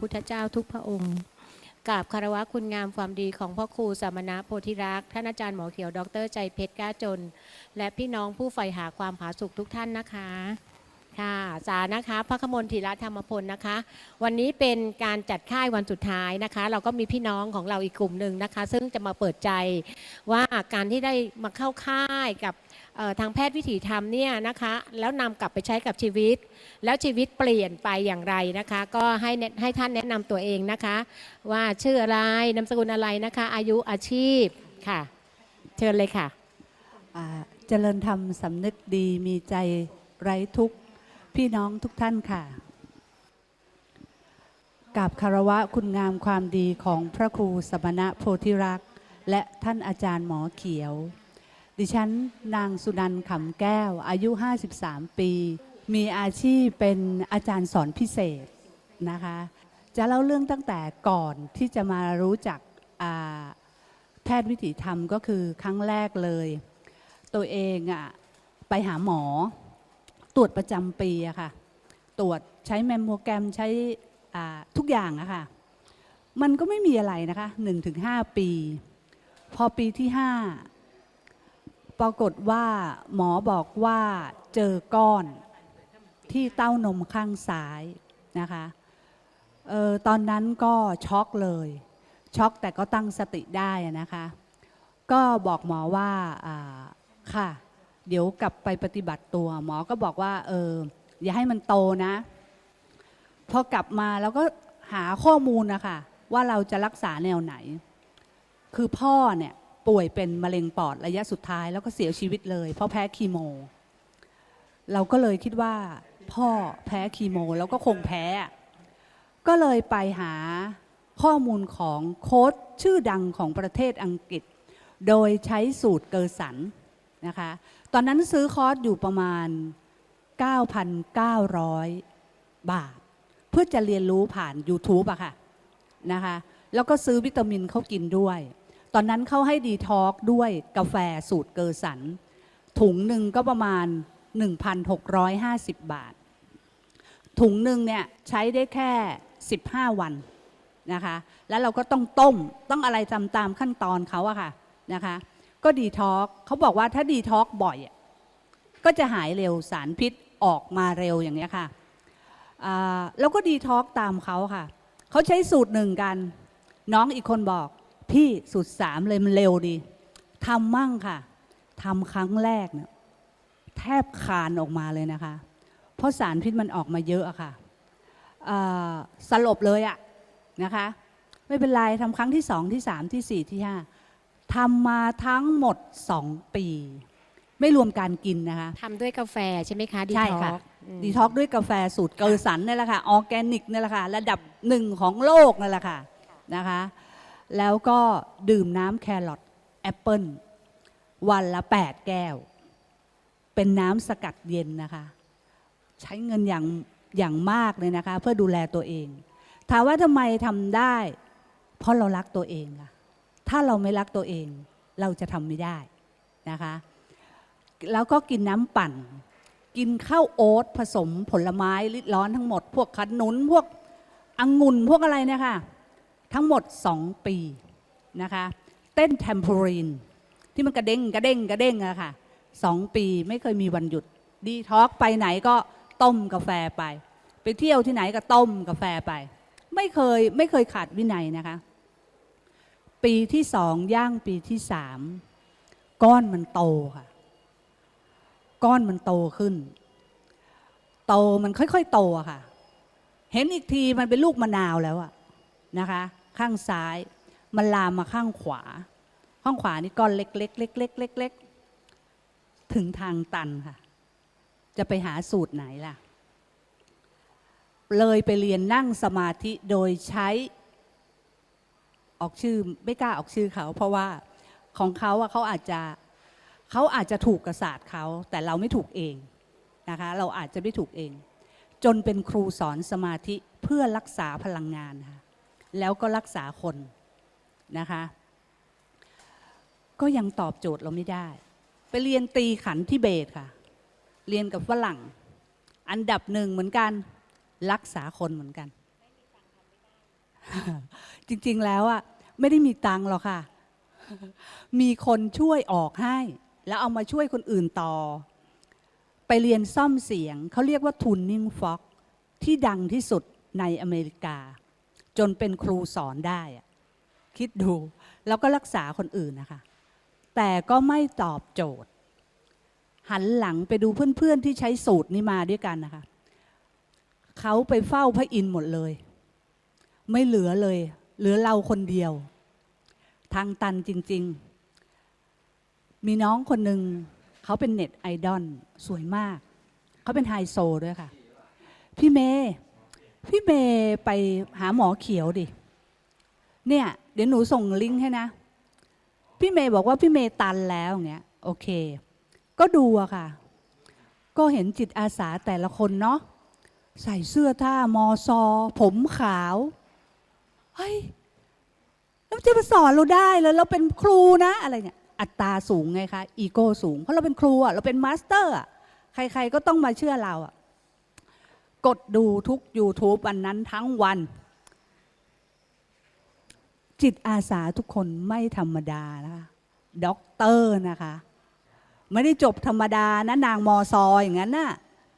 พุทธเจ้าทุกพระองค์กราบคารวะคุณงามความดีของพ่อครูสามณะโพธิรักษ์ท่านอาจารย์หมอเขียว ดรใจเพชรก้าจน และพี่น้องผู้ใฝ่หาความผาสุกทุกท่านนะคะ ค่ะ สานะคะ พระขมลธีระธรรมพลนะคะ วันนี้เป็นการจัดค่ายวันสุดท้ายนะคะ เราก็มีพี่น้องของเราอีกกลุ่มหนึ่งนะคะ ซึ่งจะมาเปิดใจว่าการที่ได้มาเข้าค่ายกับ ทางแพทย์วิถีธรรมเนี่ยนะคะแล้วนำกลับไปใช้กับชีวิต แล้วชีวิตเปลี่ยนไปอย่างไรนะคะ ก็ให้ให้ท่านแนะนำตัวเองนะคะ ว่าชื่ออะไรนามสกุลอะไรนะคะ อายุอาชีพค่ะ เชิญเลยค่ะเจริญธรรมสำนึกดีมีใจไร้ทุกข์พี่น้องทุกท่านค่ะกับคารวะคุณงามความดีของพระครูสมณะโพธิรักษ์ และท่านอาจารย์หมอเขียว ดิฉันนางสุนันขำแก้ว อายุ 53 ปี มีอาชีพเป็นอาจารย์สอนพิเศษนะคะ จะเล่าเรื่องตั้งแต่ก่อนที่จะมารู้จักแพทย์วิถีธรรมก็คือครั้งแรกเลย ตัวเองอะไปหาหมอตรวจประจำปีอะค่ะ ตรวจใช้แมมโมแกรมใช้ทุกอย่างอะค่ะ มันก็ไม่มีอะไรนะคะ1-5 ปี พอปีที่ 5 ปรากฏว่าหมอบอกว่าเจอก้อนที่เต้านมข้างซ้ายนะคะเออตอนนั้นก็ช็อกเลย ช็อกแต่ก็ตั้งสติได้นะคะ ก็บอกหมอว่าอ่าค่ะ เดี๋ยวกลับไปปฏิบัติตัว หมอก็บอกว่าเอออย่าให้มันโตนะ พอกลับมาแล้วก็หาข้อมูลนะคะว่าเราจะรักษาแนวไหน คือพ่อเนี่ย ป่วยเป็นมะเร็งปอดระยะสุดท้าย แล้วก็เสียชีวิตเลย เพราะแพ้คีโม เราก็เลยคิดว่า พ่อแพ้คีโม แล้วก็คงแพ้ ก็เลยไปหาข้อมูลของโค้ชชื่อดังของประเทศอังกฤษ โดยใช้สูตรเกอร์สันนะคะ ตอนนั้นซื้อคอร์สอยู่ประมาณ 9,900 บาท เพื่อจะเรียนรู้ผ่าน YouTube อะค่ะนะคะ แล้วก็ซื้อวิตามินเขากินด้วย ตอนนั้นเขาให้ดีท็อกด้วยกาแฟสูตรเกอร์สัน ถุงหนึ่งก็ประมาณ 1,650 บาท ถุงหนึ่งเนี่ยใช้ได้แค่ 15 วันนะคะ แล้วเราก็ต้องต้มต้องอะไรตามตามขั้นตอนเขาอะค่ะนะคะ ก็ดีท็อกเขาบอกว่าถ้าดีท็อกบ่อย ก็จะหายเร็วสารพิษออกมาเร็วอย่างนี้ยค่ะแล้วก็ดีท็อกตามเขาค่ะ เขาใช้สูตรหนึ่งกัน น้องอีกคนบอก พี่สูตรสามเลยมันเร็วดีทำมั่งค่ะทำครั้งแรกเนี่ยแทบคานออกมาเลยนะคะ เพราะสารพิษมันออกมาเยอะอะค่ะอ่าสลบเลยอะนะคะ ไม่เป็นไรทำครั้งที่สองที่สามที่สี่ที่ห้าทำมาทั้งหมดสองปี ไม่รวมการกินนะคะทำด้วยกาแฟใช่ไหมคะดีใช่ท็ค่ะอกดีท็อกด้วยกาแฟสูตรเกอร์สันนี่แหละค่ะออร์แกนิกนี่แหละค่ะระดับหนึ่งของโลกนั่นแหละค่ะนะคะ แล้วก็ดื่มน้ำแครอทแอปเปิลวันละ 8 แก้ว เป็นน้ำสกัดเย็นนะคะ ใช้เงินอย่างอย่างมากเลยนะคะ เพื่อดูแลตัวเอง ถามว่าทำไมทำได้ เพราะเรารักตัวเองค่ะถ้าเราไม่รักตัวเอง เราจะทำไม่ได้นะคะ แล้วก็กินน้ำปั่น กินข้าวโอ๊ตผสมผลไม้ลิดร้อนทั้งหมด พวกขนุนพวกองุ่นพวกอะไรเนี่ยค่ะ ทั้งหมด 2 ปีนะคะเต้นแทมโพรีนที่มันกระเด้งกระเด้งกระเด้งอะค่ะสองปีไม่เคยมีวันหยุดดีท็อกไปไหนก็ต้มกาแฟไป ไปเที่ยวที่ไหนก็ต้มกาแฟไป ไม่เคยไม่เคยขาดวินัยนะคะ ปีที่สองย่างปีที่สามก้อนมันโตค่ะ ก้อนมันโตขึ้น โตมันค่อยๆโตค่ะ เห็นอีกทีมันเป็นลูกมะนาวแล้วอะนะคะ ข้างซ้าย มันลามมาข้างขวา ข้างขวานี่ก้อนเล็กๆเล็กๆเล็กๆๆถึงทางตันค่ะ จะไปหาสูตรไหนล่ะ เลยไปเรียนนั่งสมาธิโดยใช้ ออกชื่อไม่กล้าออกชื่อเขา เพราะว่าของเขาอะเขาอาจจะเขาอาจจะถูกกระสาดเขา แต่เราไม่ถูกเองนะคะ เราอาจจะไม่ถูกเอง จนเป็นครูสอนสมาธิเพื่อรักษาพลังงานค่ะ แล้วก็รักษาคนนะคะ ก็ยังตอบโจทย์เราไม่ได้ ไปเรียนตีขันที่เบตค่ะ เรียนกับฝรั่ง อันดับหนึ่งเหมือนกัน รักษาคนเหมือนกัน จริงๆแล้วอะไม่ได้มีตังค์หรอกค่ะ มีคนช่วยออกให้ แล้วเอามาช่วยคนอื่นต่อ ไปเรียนซ่อมเสียง เขาเรียกว่า tuning fork ที่ดังที่สุดในอเมริกา จนเป็นครูสอนได้คิดดู แล้วก็รักษาคนอื่นนะคะ แต่ก็ไม่ตอบโจทย์ หันหลังไปดูเพื่อนๆที่ใช้สูตรนี้มาด้วยกันนะคะเขาไปเฝ้าพระอินทร์หมดเลย ไม่เหลือเลย เหลือเราคนเดียว ทางตันจริง ๆ มีน้องคนหนึ่งเขาเป็นเน็ตไอดอลสวยมาก เขาเป็นไฮโซด้วยค่ะ พี่เมย์ พี่เมย์ไปหาหมอเขียวดิ เนี่ย เดี๋ยวหนูส่งลิงก์ให้นะ พี่เมย์บอกว่าพี่เมย์ตันแล้วอย่างเงี้ย โอเค ก็ดูอะค่ะ ก็เห็นจิตอาสาแต่ละคนเนาะ ใส่เสื้อท่ามอซอ ผมขาว เฮ้ยแล้วจะมาสอนเราได้เลยเราเป็นครูนะ อะไรเนี่ย อัตราสูงไงคะ อีโก้สูง เพราะเราเป็นครูอะเราเป็นมาสเตอร์อะใคร ๆ ก็ต้องมาเชื่อเราอะ กดดูทุก YouTube วันนั้นทั้งวัน จิตอาสาทุกคนไม่ธรรมดานะคะด็อกเตอร์นะคะ ไม่ได้จบธรรมดานะนางมอซออย่างนั้นน่ะ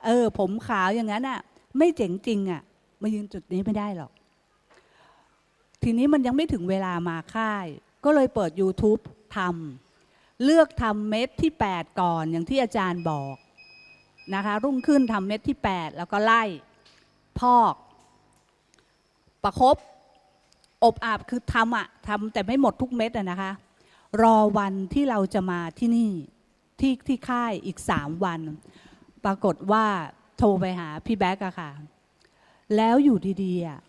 เออ ผมขาวอย่างนั้นน่ะ ไม่เจ๋งจริงอะ่ะ มายืนจุดนี้ไม่ได้หรอก ทีนี้มันยังไม่ถึงเวลามาค่าย ก็เลยเปิด YouTube ทำเลือกทำเม็ดที่ 8 ก่อนอย่างที่อาจารย์บอก นะคะรุ่งขึ้นทำเม็ดที่ 8 แล้วก็ไล่พอก ประครบอบอาบคือทำอะทำแต่ไม่หมดทุกเม็ดอะนะคะ รอวันที่เราจะมาที่นี่ที่ที่ค่ายอีกสามวัน ปรากฏว่าโทรไปหาพี่แบ๊กอะค่ะ แล้วอยู่ดีๆอะ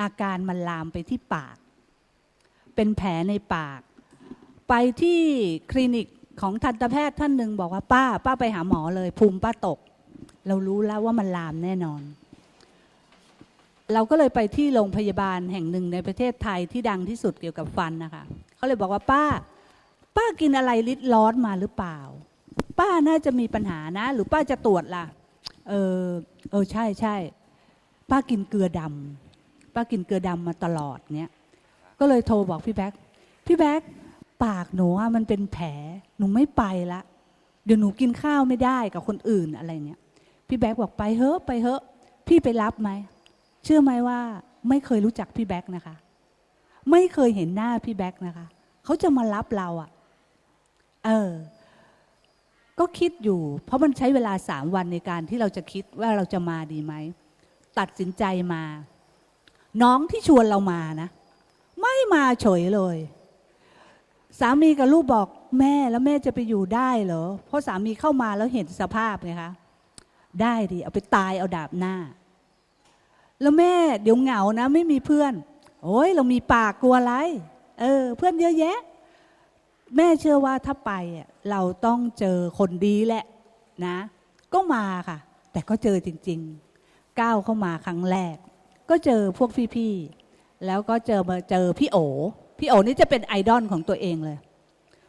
อาการมันลามไปที่ปาก เป็นแผลในปาก ไปที่คลินิก ของทันตแพทย์ท่านหนึ่งบอกว่าป้า ป้าไปหาหมอเลย ภูมิป้าตก เรารู้แล้วว่ามันลามแน่นอน เราก็เลยไปที่โรงพยาบาลแห่งหนึ่งในประเทศไทยที่ดังที่สุดเกี่ยวกับฟันนะคะเขาเลยบอกว่าป้า ป้ากินอะไรลิดร้อนมาหรือเปล่า ป้าน่าจะมีปัญหานะ หรือป้าจะตรวจล่ะ เออเออใช่ใช่ป้ากินเกลือดำป้ากินเกลือดำมาตลอดเนี้ยก็เลยโทรบอกพี่แบ๊กพี่แบ๊ก ปากหนูอะมันเป็นแผลหนูไม่ไปละเดี๋ยวหนูกินข้าวไม่ได้กับคนอื่นอะไรเนี้ยพี่แบ๊กบอกไปเฮ้อะไปเฮ้อะ พี่ไปรับไหมเชื่อไหมว่า ไม่เคยรู้จักพี่แบ๊กนะคะ ไม่เคยเห็นหน้าพี่แบ๊กนะคะเขาจะมารับเราอะ่ะเออ ก็คิดอยู่ เพราะมันใช้เวลาสามวันในการที่เราจะคิดว่าเราจะมาดีไหมตัดสินใจมา น้องที่ชวนเรามานะ ไม่มาเฉยเลย สามีกับลูกบอกแม่แล้วแม่จะไปอยู่ได้เหรอ เพราะสามีเข้ามาแล้วเห็นสภาพไงคะ ได้ดิเอาไปตายเอาดาบหน้า แล้วแม่เดี๋ยวเหงานะ ไม่มีเพื่อน โอ้ยเรามีปากกลัวอะไร เออ เพื่อนเยอะแยะ แม่เชื่อว่าถ้าไปเราต้องเจอคนดีแหละนะ ก็มาค่ะ แต่ก็เจอจริง ๆ ก้าวเข้ามาครั้งแรก ก็เจอพวกพี่ๆแล้วก็เจอมาเจอพี่โอ พี่โอนี่จะเป็นไอดอลของตัวเองเลย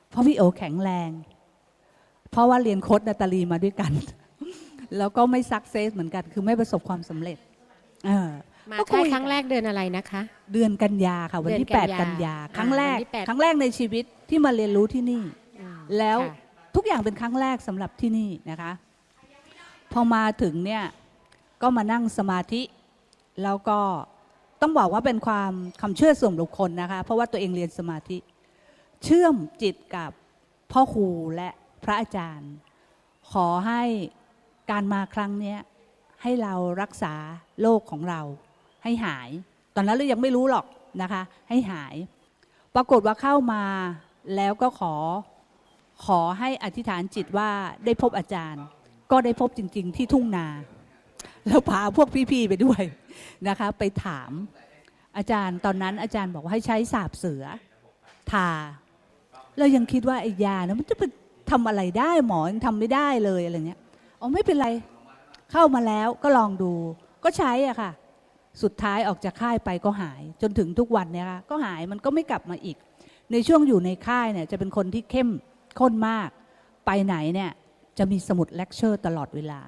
เพราะพี่โอแข็งแรง เพราะว่าเรียนโค้ดนาตาลีมาด้วยกัน แล้วก็ไม่ซักเซสเหมือนกัน คือไม่ประสบความสำเร็จเออมาก็คุค่ายยครั้งแรกเดือนอะไรนะคะ เดือนกันยาค่ะวันที่เดือนกันยา8กันยาอ่าครั้งแรกวันที่แปดครั้งแรกในชีวิตที่มาเรียนรู้ที่นี่อืมแล้วค่ะทุกอย่างเป็นครั้งแรกสำหรับที่นี่นะคะ พอมาถึงเนี่ยก็มานั่งสมาธิแล้วก็ ต้องบอกว่าเป็นความความเชื่อส่วนบุคคลนะคะ เพราะว่าตัวเองเรียนสมาธิ เชื่อมจิตกับพ่อครูและพระอาจารย์ ขอให้การมาครั้งนี้ให้เรารักษาโรคของเรา ให้หาย ตอนนั้นเรายังไม่รู้หรอกนะคะ ให้หาย ปรากฏว่าเข้ามาแล้วก็ขอขอให้อธิษฐานจิตว่าได้พบอาจารย์ ก็ได้พบจริง ๆ ที่ทุ่งนา แล้วพาพวกพี่ ๆ ไปด้วย นะคะไปถามอาจารย์ตอนนั้นอาจารย์บอกว่าให้ใช้สาบเสือทาเรายังคิดว่าไอ้ยานะมันจะไปทำอะไรได้หมอยังทำไม่ได้เลยอะไรเงี้ยอ๋อไม่เป็นไรเข้ามาแล้วก็ลองดู ก็ใช้อะค่ะ สุดท้ายออกจากค่ายไปก็หาย จนถึงทุกวันเนี่ยค่ะก็หายมันก็ไม่กลับมาอีก ในช่วงอยู่ในค่ายเนี่ยจะเป็นคนที่เข้มข้นมาก ไปไหนเนี่ยจะมีสมุดเลคเชอร์ตลอดเวลา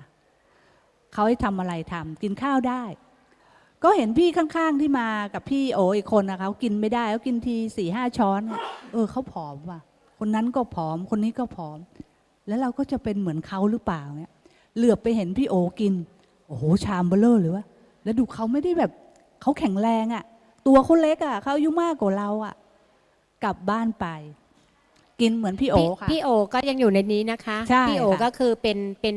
เขาให้ทำอะไรทำกินข้าวได้ ก็เห็นพี่ข้างๆที่มากับพี่โออีกคนนะคะเขากินไม่ได้เขากินทีสี่ห้าช้อนอะเออเขาผอมว่ะ คนนั้นก็ผอม คนนี้ก็ผอม แล้วเราก็จะเป็นเหมือนเขาหรือเปล่าเนี่ยเหลือบไปเห็นพี่โอกิน โอ้โหชามเบลเลอร์เลยวะแล้วดูเขาไม่ได้แบบเขาแข็งแรงอะตัวเขาเล็กอะเขาอายุมากกว่าเราอะกลับบ้านไป กินเหมือนพี่โอพี่ค่ะ พี่โอก็ยังอยู่ในนี้นะคะใช่พี่โอค่ะ ก็คือเป็นเป็น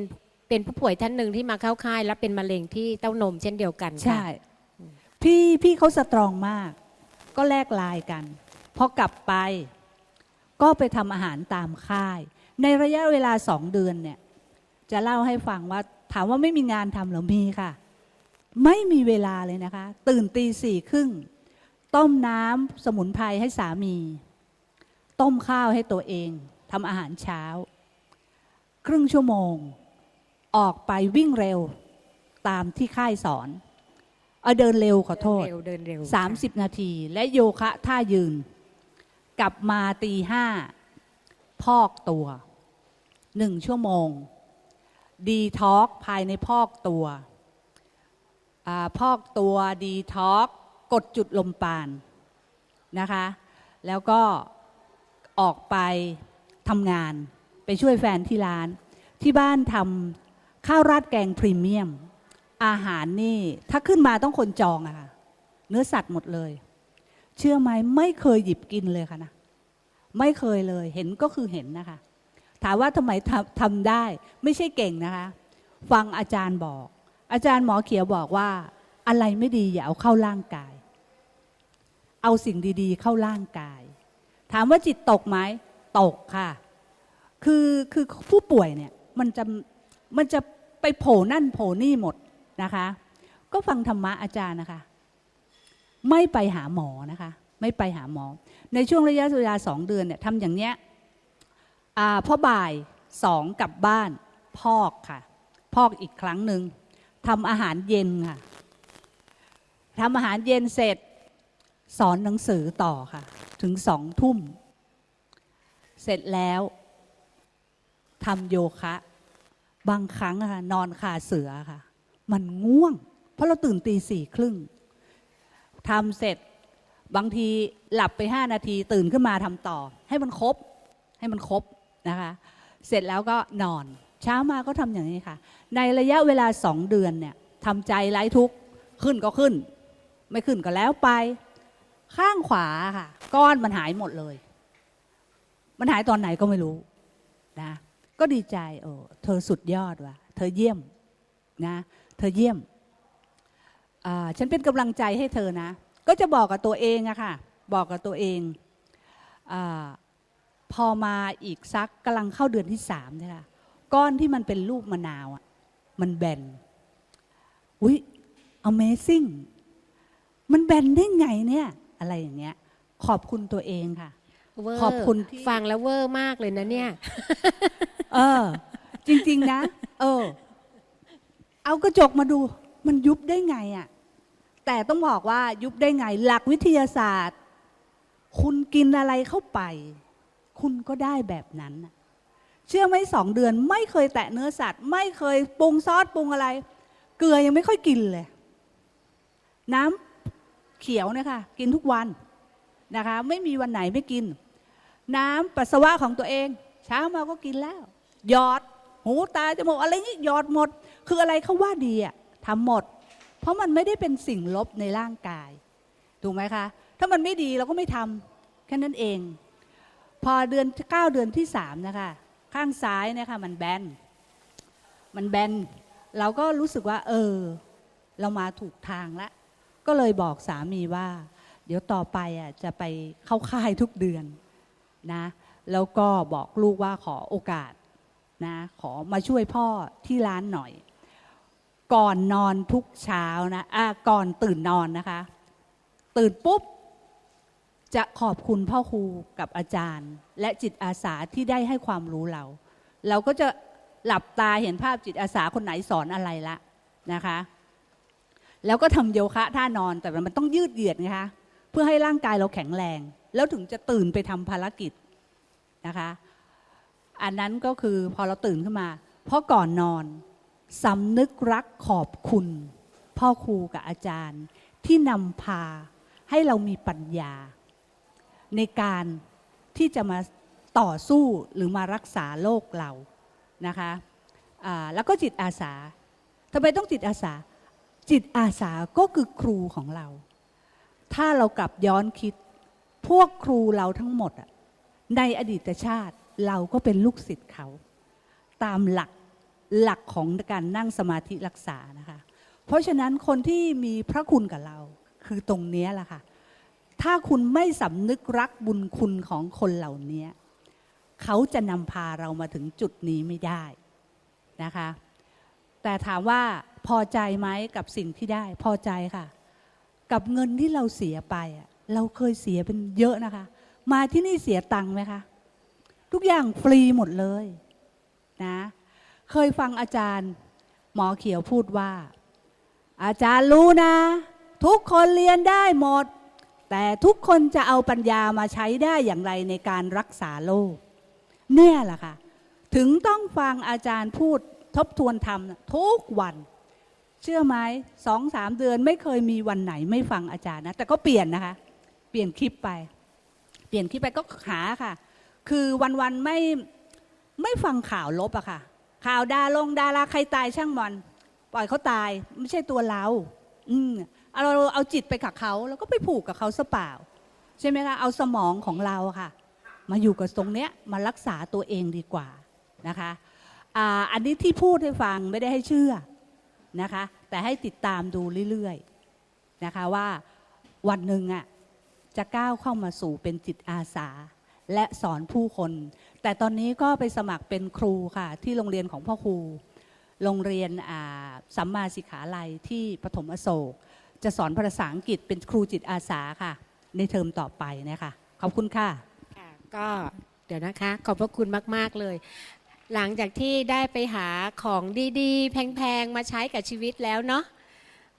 เป็นผู้ป่วยท่านหนึ่งที่มาเข้าค่าย และเป็นมะเร็งที่เต้านมเช่นเดียวกันค่ะ ใช่ พี่พี่เขาสตรองมาก ก็แลกลายกันพอกลับไป ก็ไปทำอาหารตามค่าย ในระยะเวลาสองเดือนเนี่ย จะเล่าให้ฟังว่าถามว่าไม่มีงานทำหรือมีค่ะ ไม่มีเวลาเลยนะคะ ตื่นตีสี่ครึ่ง ต้มน้ำสมุนไพรให้สามี ต้มข้าวให้ตัวเองทำอาหารเช้า ครึ่งชั่วโมง ออกไปวิ่งเร็ว ตามที่ค่ายสอน เอาเดินเร็วขอโทษ เดินเร็วเดินเร็ว30 นาที และโยคะท่ายืน กลับมาตีห้าพอกตัวหนึ่งชั่วโมง ดีท็อกภายในพอกตัวอาพอกตัวดีท็อกกดจุดลมปานนะคะ แล้วก็ออกไปทำงานไปช่วยแฟนที่ร้าน ที่บ้านทำข้าวราดแกงพรีเมียม อาหารนี่ ถ้าขึ้นมาต้องคนจองอะค่ะ เนื้อสัตว์หมดเลย เชื่อไหมไม่เคยหยิบกินเลยค่ะนะไม่เคยเลย เห็นก็คือเห็นนะคะ ถามว่าทำไมทำทำได้ ไม่ใช่เก่งนะคะ ฟังอาจารย์บอก อาจารย์หมอเขียวบอกว่า อะไรไม่ดีอย่าเอาเข้าร่างกาย เอาสิ่งดี ๆ เข้าร่างกาย ถามว่าจิตตกไหมตกค่ะ คือคือผู้ป่วยเนี่ยมันจะมันจะไปโผล่นั่นโผล่นี่หมด นะคะ ก็ฟังธรรมะอาจารย์นะคะ ไม่ไปหาหมอนะคะ ไม่ไปหาหมอ ในช่วงระยะเวลาสองเดือนเนี่ยทำอย่างเนี้ยอ่าพอบ่ายสองกลับบ้าน พอกค่ะ พอกอีกครั้งหนึ่งทำอาหารเย็นค่ะทำอาหารเย็นเสร็จ สอนหนังสือต่อค่ะ ถึงสองทุ่ม เสร็จแล้วทำโยคะ บางครั้งค่ะนอนคาเสือค่ะ มันง่วง เพราะเราตื่นตีสี่ครึ่งทำเสร็จบางทีหลับไปห้านาทีตื่นขึ้นมาทำต่อ ให้มันครบ ให้มันครบนะคะ เสร็จแล้วก็นอน เช้ามาก็ทำอย่างนี้ค่ะ ในระยะเวลาสองเดือนเนี่ยทำใจไร้ทุกข์ขึ้นก็ขึ้น ไม่ขึ้นก็แล้วไป ข้างขวาค่ะ ก้อนมันหายหมดเลย มันหายตอนไหนก็ไม่รู้นะก็ดีใจโอ้เธอสุดยอดว่ะ เธอเยี่ยมนะ ธอเยี่ยมอ่าฉันเป็นกำลังใจให้เธอนะ ก็จะบอกกับตัวเองอะค่ะ บอกกับตัวเองอาพอมาอีกสักกำลังเข้าเดือนที่สามเนี่ค่ะ ก้อนที่มันเป็นลูกมะนาวอะมันแบน อุ๊ย Amazing มันแบนได้ไงเนี่ย อะไรอย่างเงี้ย ขอบคุณตัวเองค่ะ ขอบคุณที่ฟังแล้วเวอร์มากเลยนะเนี่ย เออ จริง ๆ นะ เออ เอากระจกมาดูมันยุบได้ไงอะ่ะแต่ต้องบอกว่ายุบได้ไง หลักวิทยาศาสตร์ คุณกินอะไรเข้าไป คุณก็ได้แบบนั้น เชื่อไหมสองเดือนไม่เคยแตะเนื้อสัตว์ ไม่เคยปรุงซอสปรุงอะไร เกลือยังไม่ค่อยกินเลย น้ำเขียวนะคะกินทุกวันนะคะ ไม่มีวันไหนไม่กิน น้ำปัสสาวะของตัวเอง เช้ามาก็กินแล้ว หยอด หูตาจมูกอะไรนี่หยอดหมด คืออะไรเขาว่าดีอะทำหมด เพราะมันไม่ได้เป็นสิ่งลบในร่างกาย ถูกไหมคะ ถ้ามันไม่ดีเราก็ไม่ทำแค่นั้นเอง พอเดือนเก้าเดือนที่สามนะคะ ข้างซ้ายนะคะมันแบน มันแบน เราก็รู้สึกว่า เออ เรามาถูกทางล้วก็เลยบอกสามีว่า เดี๋ยวต่อไปอะจะไปเข้าค่ายทุกเดือนนะ แล้วก็บอกลูกว่าขอโอกาสนะ ขอมาช่วยพ่อที่ร้านหน่อย ก่อนนอนทุกเช้านะอะก่อนตื่นนอนนะคะ ตื่นปุ๊บ จะขอบคุณพ่อครูกับอาจารย์ และจิตอาสาที่ได้ให้ความรู้เรา เราก็จะหลับตาเห็นภาพจิตอาสาคนไหนสอนอะไรละนะคะ แล้วก็ทำโยคะท่านอนแต่มันต้องยืดเหยียดนะคะเพื่อให้ร่างกายเราแข็งแรง แล้วถึงจะตื่นไปทำภารกิจนะคะ อันนั้นก็คือพอเราตื่นขึ้นมา เพราะก่อนนอน สำนึกรักขอบคุณ พ่อครูกับอาจารย์ ที่นำพาให้เรามีปัญญา ในการที่จะมาต่อสู้หรือมารักษาโลกเรานะคะแล้วก็จิตอาสาทำไมต้องจิตอาสา จิตอาสาก็คือครูของเรา ถ้าเรากลับย้อนคิด พวกครูเราทั้งหมดในอดีตชาติเราก็เป็นลูกศิษย์เขา ตามหลัก หลักของการนั่งสมาธิรักษานะคะเพราะฉะนั้นคนที่มีพระคุณกับเราคือตรงนี้แหละค่ะ ถ้าคุณไม่สำนึกรักบุญคุณของคนเหล่านี้เขาจะนำพาเรามาถึงจุดนี้ไม่ได้นะคะ แต่ถามว่าพอใจไหมกับสิ่งที่ได้ พอใจค่ะ กับเงินที่เราเสียไปเราเคยเสียเป็นเยอะนะคะ มาที่นี่เสียตังค์ไหมคะ ทุกอย่างฟรีหมดเลยนะ เคยฟังอาจารย์ หมอเขียวพูดว่า อาจารย์รู้นะ ทุกคนเรียนได้หมด แต่ทุกคนจะเอาปัญญามาใช้ได้อย่างไรในการรักษาโรคเนี่ยแหละค่ะ ถึงต้องฟังอาจารย์พูดทบทวนธรรมทุกวันเชื่อไหมสองสามเดือนไม่เคยมีวันไหนไม่ฟังอาจารย์นะ แต่ก็เปลี่ยนนะคะ เปลี่ยนคลิปไป เปลี่ยนคลิปไปก็หาค่ะ คือวันๆไม่ไม่ฟังข่าวลบอะค่ะ ข่าวดาลงดาราใครตายช่างมัน ปล่อยเขาตาย ไม่ใช่ตัวเรา อืมเอาเราเอาจิตไปกับเขาแล้วก็ไปผูกกับเขาซะเปล่า ใช่ไหมคะเอาสมองของเราค่ะ มาอยู่กับตรงเนี้ยมารักษาตัวเองดีกว่านะคะอ่าอันนี้ที่พูดให้ฟังไม่ได้ให้เชื่อนะคะ แต่ให้ติดตามดูเรื่อยๆนะคะว่าวันหนึ่งอะจะก้าวเข้ามาสู่เป็นจิตอาสา และสอนผู้คน แต่ตอนนี้ก็ไปสมัครเป็นครูค่ะ ที่โรงเรียนของพ่อครู โรงเรียนอ่าสัมมาสิกขาลัยที่ปฐมอโศก จะสอนภาษาอังกฤษเป็นครูจิตอาสาค่ะ ในเทอมต่อไปนะคะขอบคุณค่ะค่ะ ก็เดี๋ยวนะคะ ขอบพระคุณมาก ๆ เลย หลังจากที่ได้ไปหาของดีๆ แพง ๆ มาใช้กับชีวิตแล้วเนาะ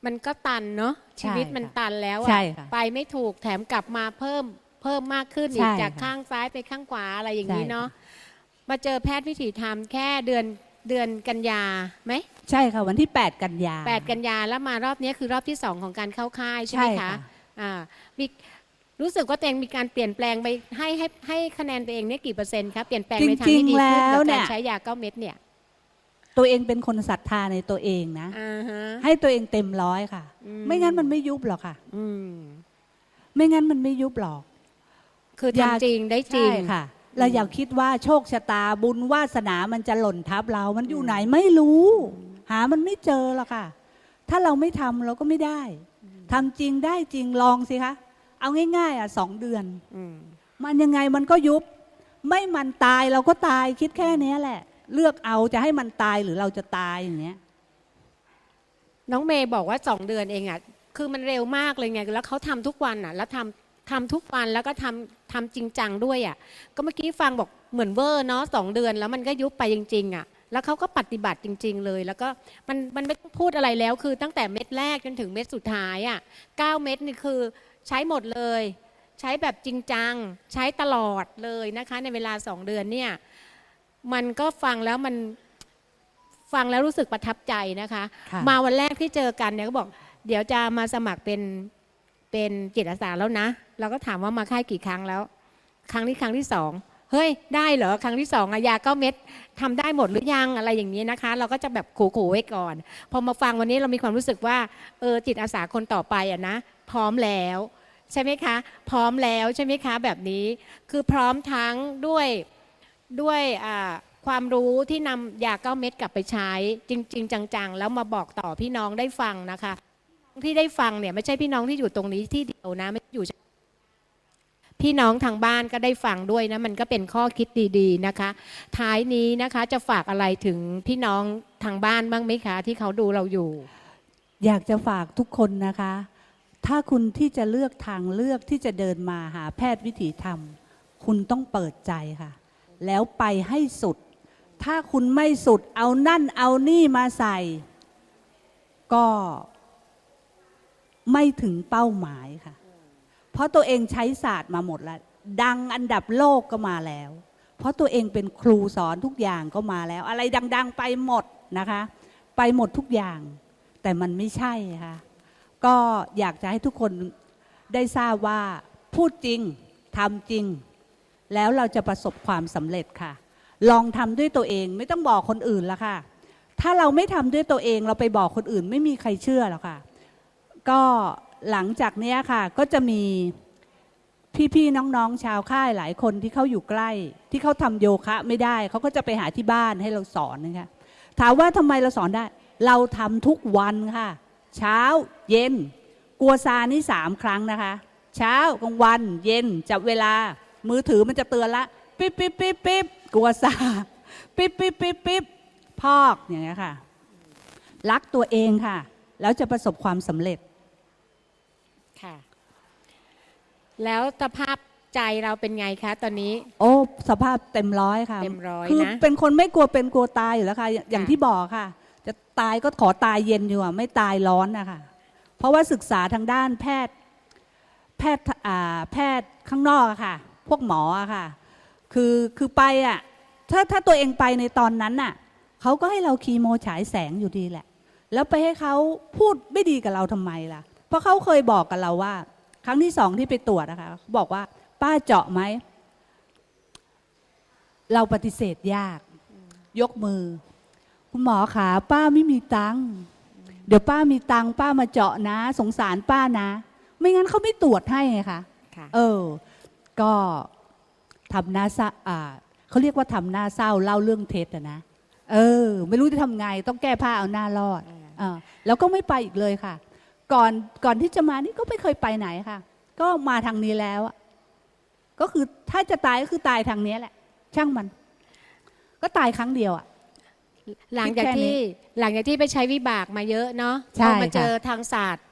มันก็ตันเนาะใช่ชีวิตมันค่ะตันแล้วใช่อะค่ะไปไม่ถูกแถมกลับมาเพิ่ม เพิ่มมากขึ้นอีกใช่จากค่ะข้างซ้ายไปข้างขวาอะไรอย่างนี้ใช่ค่ะเนาะมาเจอแพทย์วิถีธรรมแค่เดือนเดือนกันยาไหมใช่ค่ะ วันที่ 8 กันยาแปดกันยาแล้วมารอบนี้คือรอบที่สองของการเข้าค่ายใช่ไหมใช่คะค่ะอ่ามีรู้สึกว่าตัวเองมีการเปลี่ยนแปลงไปให้ให้ให้คะแนนตัวเองเนี่ยกี่เปอร์เซ็นต์คะเปลี่ยนแปลงในทางที่ดีขึ้นจริงๆแล้วกับเนี่การยใช้ยาเก้าเม็ดเนี่ยตัวเองเป็นคนศรัทธาในตัวเองนะ อ่าฮะ ให้ตัวเองเต็มร้อยค่ะ อืไม่งั้นมันไม่ยุบหรอกค่ะ อืม ไม่งั้นมันไม่ยุบหรอก คืออยาก ทำจริงได้จริง ใช่ค่ะ เราอย่าคิดว่าโชคชะตาบุญวาสนามันจะหล่นทับเรา มันอยู่ไหนไม่รู้ หามันไม่เจอหรอกค่ะ ถ้าเราไม่ทำเราก็ไม่ได้ทำจริงได้จริงลองสิคะ เอาง่าย ๆ อะสองเดือน อืมมันยังไงมันก็ยุบ ไม่มันตายเราก็ตายคิดแค่เนี้ยแหละ เลือกเอาจะให้มันตายหรือเราจะตายอย่างเนี้ย น้องเมย์บอกว่าสองเดือนเองอะ คือมันเร็วมากเลยไง แล้วเขาทำทุกวันอะ แล้วทำ ทำทุกวันแล้วก็ทำทำจริงจังด้วยอะก็เมื่อกี้ฟังบอกเหมือนเวอร์เนาะสองเดือนแล้วมันก็ยุบไปจริง ๆอะแล้วเขาก็ปฏิบัติจริง ๆ เลย แล้วก็มันมันไม่ต้องพูดอะไรแล้วคือตั้งแต่เม็ดแรกจนถึงเม็ดสุดท้ายอะเก้าเม็ดนี่คือใช้หมดเลย ใช้แบบจริงจัง ใช้ตลอดเลยนะคะ ในเวลาสองเดือนเนี่ยมันก็ฟังแล้วมันฟังแล้วรู้สึกประทับใจนะคะค่ะมาวันแรกที่เจอกันเนี่ยก็บอก เดี๋ยวจะมาสมัครเป็น เป็นจิตอาสาแล้วนะ เราก็ถามว่ามาค่ายกี่ครั้งแล้ว ครั้งนี้ครั้งที่สองเฮ้ย ได้เหรอ ครั้งที่สองอะยาเก้าเม็ดทำได้หมดหรือยังอะไรอย่างนี้นะคะ เราก็จะแบบขู่ๆไว้ก่อน พอมาฟังวันนี้เรามีความรู้สึกว่าเออจิตอาสาคนต่อไปอะนะพร้อมแล้วใช่ไหมคะ พร้อมแล้วใช่ไหมคะแบบนี้คือพร้อมทั้งด้วยด้วยความรู้ที่นำยาเก้าเม็ดกลับไปใช้ จริง ๆ จัง ๆ แล้วมาบอกต่อพี่น้องได้ฟังนะคะ ที่ได้ฟังเนี่ยไม่ใช่พี่น้องที่อยู่ตรงนี้ที่เดียวนะไม่อยู่พี่น้องทางบ้านก็ได้ฟังด้วยนะมันก็เป็นข้อคิดดีๆนะคะ ท้ายนี้นะคะจะฝากอะไรถึงพี่น้องทางบ้านบ้างไหมคะ ที่เขาดูเราอยู่ อยากจะฝากทุกคนนะคะ ถ้าคุณที่จะเลือกทางเลือกที่จะเดินมาหาแพทย์วิถีธรรม คุณต้องเปิดใจค่ะ แล้วไปให้สุด ถ้าคุณไม่สุดเอานั่นเอานี่มาใส่ ก็ ไม่ถึงเป้าหมายค่ะ เพราะตัวเองใช้ศาสตร์มาหมดแล้ว ดังอันดับโลกก็มาแล้ว เพราะตัวเองเป็นครูสอนทุกอย่างก็มาแล้ว อะไรดัง ๆ ไปหมดนะคะ ไปหมดทุกอย่าง แต่มันไม่ใช่ค่ะ ก็อยากจะให้ทุกคนได้ทราบว่าพูดจริงทำจริง แล้วเราจะประสบความสำเร็จค่ะ ลองทำด้วยตัวเองไม่ต้องบอกคนอื่นละค่ะ ถ้าเราไม่ทำด้วยตัวเองเราไปบอกคนอื่น ไม่มีใครเชื่อหรอกค่ะ ก็หลังจากเนี้ยค่ะ ก็จะมีพี่ๆน้องๆชาวค่ายหลายคนที่เขาอยู่ใกล้ ที่เขาทำโยคะไม่ได้ เขาก็จะไปหาที่บ้านให้เราสอนนะคะถามว่าทำไมเราสอนได้ เราทำทุกวันค่ะ เช้าเย็น กัวซานี่สามครั้งนะคะ เช้ากลางวัน เย็นจับเวลามือถือมันจะเตือนละปิ๊บปิ๊บปิ๊บปิ๊บกัวซาปิ๊บปิ๊บปิ๊บปิ๊บพอกอย่างเงี้ยค่ะ รักตัวเองค่ะ แล้วจะประสบความสำเร็จ ค่ะ แล้วสภาพใจเราเป็นไงคะ ตอนนี้ โอ้สภาพเต็มร้อยค่ะเต็มร้อยคือนะเป็นคนไม่กลัวเป็นกลัวตายอยู่แล้วค่ะ อย่างอย่างค่ะ ที่บอกค่ะ จะตายก็ขอตายเย็นดีกว่าไม่ตายร้อนนะคะเพราะว่าศึกษาทางด้านแพทย์ แพทย์อ่าแพทย์ข้างนอกอะค่ะ พวกหมออะค่ะ คือคือไปอะถ้าถ้าตัวเองไปในตอนนั้นน่ะเขาก็ให้เราคีโมฉายแสงอยู่ดีแหละ แล้วไปให้เขาพูดไม่ดีกับเราทำไมล่ะเพ ราะเขาเคยบอกกับเราว่า ครั้งที่สองที่ไปตรวจนะคะเขาบอกว่า ป้าเจาะไหม เราปฏิเสธยาก ยกมือ คุณหมอขาป้าไม่มีตังค์เดี๋ยวป้ามีตังค์ป้ามาเจาะนะ สงสารป้านะ ไม่งั้นเขาไม่ตรวจให้ไงคะค่ะเออ ก็ทำหน้าเศร้าอ่าเขาเรียกว่าทำหน้าเศร้าเล่าเรื่องเท็จอะนะเออ ไม่รู้จะทำไง ต้องแก้ผ้าเอาหน้ารอดเออแล้วก็ไม่ไปอีกเลยค่ะ ก่อนก่อนที่จะมานี่ก็ไม่เคยไปไหนค่ะ ก็มาทางนี้แล้วอะก็คือถ้าจะตายก็คือตายทางนี้แหละ ช่างมัน ก็ตายครั้งเดียวอะหลังจากคิดแค่นี้ที่หลังจากที่ไปใช้วิบากมาเยอะเนาะใช่พอมาเจอค่ะทางศาสตร์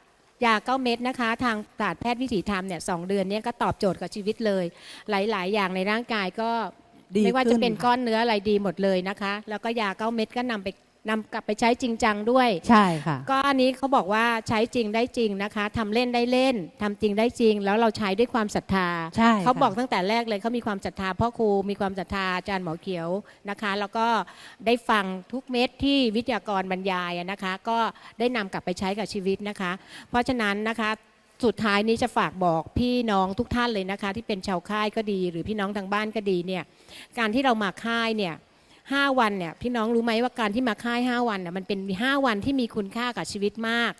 ยาเก้าเม็ดนะคะ ทางศาสตร์แพทย์วิถีธรรมเนี่ยสองเดือนเนี้ก็ตอบโจทย์กับชีวิตเลย หลาย ๆ อย่างในร่างกายก็ดีไม่ว่าจะขึ้เป็นค่ะก้อนเนื้ออะไรดีหมดเลยนะคะ แล้วก็ยาเก้าเม็ดก็นำไป นำกลับไปใช้จริงจังด้วย ใช่ค่ะ ก็อันนี้เขาบอกว่าใช้จริงได้จริงนะคะทำเล่นได้เล่นทำจริงได้จริง แล้วเราใช้ด้วยความศรัทธาใช่เขาค่ะบอกตั้งแต่แรกเลยเขามีความศรัทธาพ่อครูมีความศรัทธาอาจารย์หมอเขียวนะคะ แล้วก็ได้ฟังทุกเม็ดที่วิทยากรบรรยายอะนะคะ ก็ได้นำกลับไปใช้กับชีวิตนะคะ เพราะฉะนั้นนะคะ สุดท้ายนี้จะฝากบอกพี่น้องทุกท่านเลยนะคะ ที่เป็นชาวค่ายก็ดี หรือพี่น้องทางบ้านก็ดีเนี่ยการที่เรามาค่ายเนี่ย ห้าวันเนี่ยพี่น้องรู้ไหมว่าการที่มาค่าย 5 วันน่ยมันเป็น 5 วันที่มีคุณค่ากับชีวิตมาก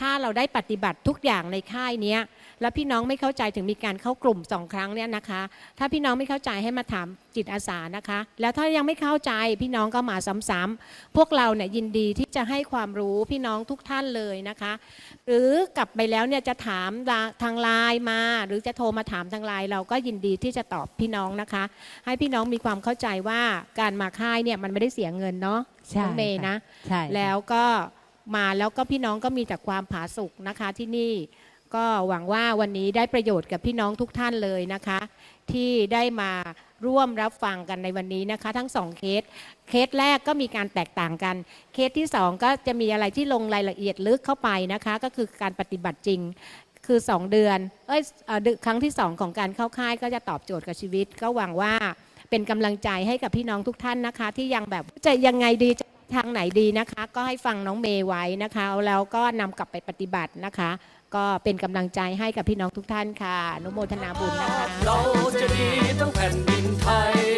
ถ้าเราได้ปฏิบัติทุกอย่างในค่ายเนี้ย แล้วพี่น้องไม่เข้าใจถึงมีการเข้ากลุ่มสองครั้งเนี่ยนะคะ ถ้าพี่น้องไม่เข้าใจให้มาถามจิตอาสานะคะ แล้วถ้ายังไม่เข้าใจพี่น้องก็มาซ้ำๆพวกเราเนี่ยยินดีที่จะให้ความรู้พี่น้องทุกท่านเลยนะคะ หรือกลับไปแล้วเนี่ยจะถามทางไลน์มา หรือจะโทรมาถามทางไลน์เราก็ยินดีที่จะตอบพี่น้องนะคะ ให้พี่น้องมีความเข้าใจว่าการมาค่ายเนี่ยมันไม่ได้เสียเงินเนาะใช่น้องเมย์ค่ะนะใช่ค่ะแล้วก็มาแล้วก็พี่น้องก็มีแต่ความผาสุกนะคะที่นี่ ก็หวังว่าวันนี้ได้ประโยชน์กับพี่น้องทุกท่านเลยนะคะ ที่ได้มาร่วมรับฟังกันในวันนี้นะคะ ทั้งสองเคส เคสแรกก็มีการแตกต่างกัน เคสที่สองก็จะมีอะไรที่ลงรายละเอียดลึกเข้าไปนะคะ ก็คือการปฏิบัติจริงคือ 2 เดือน เอ้ยเอ่อเดือนครั้งที่ 2 ของการเข้าค่ายก็จะตอบโจทย์กับชีวิต ก็หวังว่าเป็นกำลังใจให้กับพี่น้องทุกท่านนะคะ ที่ยังแบบจะยังไงดีจะทางไหนดีนะคะ ก็ให้ฟังน้องเมย์ไว้นะคะแล้วก็นำกลับไปปฏิบัตินะคะ ก็เป็นกำลังใจให้กับพี่น้องทุกท่านค่ะ อนุโมทนาบุญนะคะ เราจะดีทั้งแผ่นดินไทย